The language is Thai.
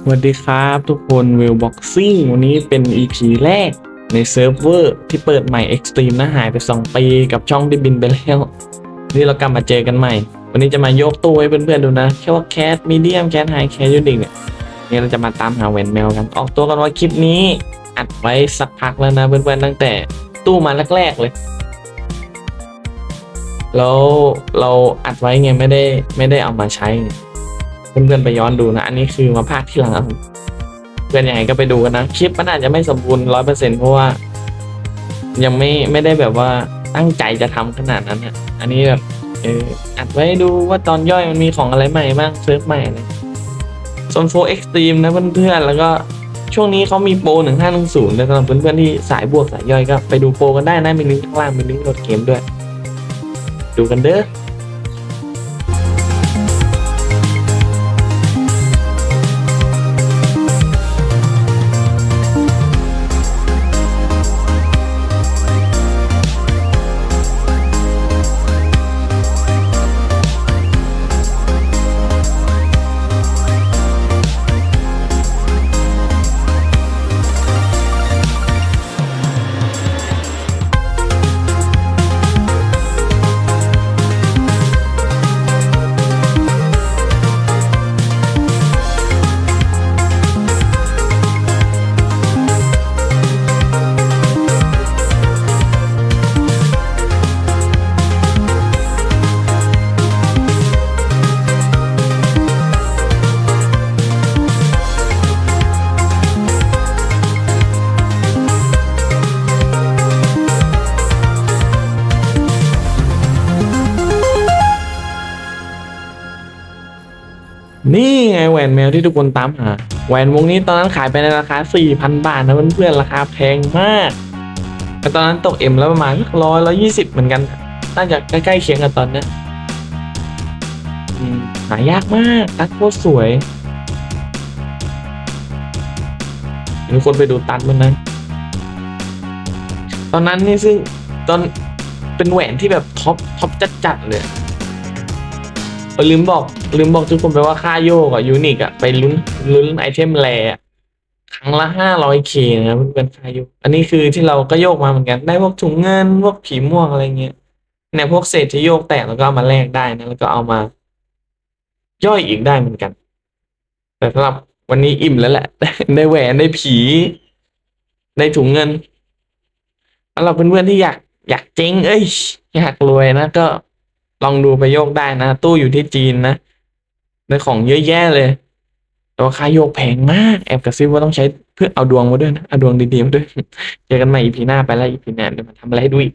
สวัสดีครับทุกคนเวลบ็อกซิ่งวันนี้เป็น EP แรกในเซิร์ฟเวอร์ที่เปิดใหม่ Extreme นะหายไป 2 ปีกับช่องที่บินไปแล้ว นี่เรากลับมาเจอกันใหม่ วันนี้จะมายกตู้ให้เพื่อนๆดูนะ แค่ว่าแคสมีเดียมแคสไฮแคสยูนิคเนี่ยนี่เราจะมาตามหาแหวนแมวกัน ออกตัวกันว่าคลิปนี้ อัดไว้สักพักแล้วนะเพื่อนๆตั้งแต่ตู้มาแรกๆเลยแล้วเราอัดไว้ไงไม่ได้ไม่ได้เอามาใช้ เพื่อนๆไปย้อนดูนะ อันนี้คือมาภาคที่หลังเพื่อนยังไงก็ไปดูกันนะ คลิปมันอาจจะไม่สมบูรณ์ร้อยเปอร์เซ็นต์เพราะว่า ยังไม่ไม่ได้แบบว่าตั้งใจจะทำขนาดนั้นอะอันนี้แบบเอออัดไว้ดูว่าตอนย่อยมันมีของอะไรใหม่บ้างเซิร์ฟใหม่อะไรโซนโฟเอ็กซ์ตรีมนะเพื่อนๆแล้วก็ช่วงนี้เขามีโปรหนึ่งห้าหนึ่งศูนย์สำหรับเพื่อนๆที่สายบวกสายย่อยก็ไปดูโปรกันได้นะมีลิงก์ข้างล่างมีลิงก์โหลดเกมด้วย ดูกันเด้อ นี่ไงแหวนแมวที่ทุกคนตามหา แหวนวงนี้ตอนนั้นขายไปในราคา 4,000 บาทนะเพื่อนๆราคาแพงมากแต่ตอนนั้นตกเอ็มแล้วประมาณร้อยร้อยี่สิบเหมือนกัน น่าจะใกล้ๆเคียงกันตอนนี้หายากมากตัดโคตรสวยมีคนไปดูตัดมันนะ ตอนนั้นนี่ซึ่งตอนเป็นแหวนที่แบบท็อปท็อปจัดๆเลย เออลืมบอกลืมบอกทุกคนไปว่าค่าโยกอะยูนิคอะไปลุ้นลุ้นไอเทมแรอะครั้งละห้าร้อยเคนะมันเป็นค่าโยก อันนี้คือที่เราก็โยกมาเหมือนกัน ได้พวกถุงเงินพวกผีม่วงอะไรเงี้ยเนี่ยพวกเศษที่โยกแตกแล้วก็เอามาแลกได้นะแล้วก็เอามา ย่อยอีกได้เหมือนกัน แต่สำหรับวันนี้อิ่มแล้วแหละ ได้แหวนได้ผี ได้ถุงเงินสำหรับเพื่อนๆที่อยาก อยากเจ๊งเอ้ยอยากรวยนะก็ ลองดูไปโยกได้นะ ตู้อยู่ที่จีนนะได้ของเยอะแยะเลยแต่ว่าค่าโยกแพงมาก แอบกระซิบว่าต้องใช้เพื่อเอาดวงมาด้วยนะ เอาดวงดีๆมาด้วย เจอกันใหม่อีพีหน้าไปแล้วอีพีหน้าเดี๋ยวมาทำอะไรให้ดูอีก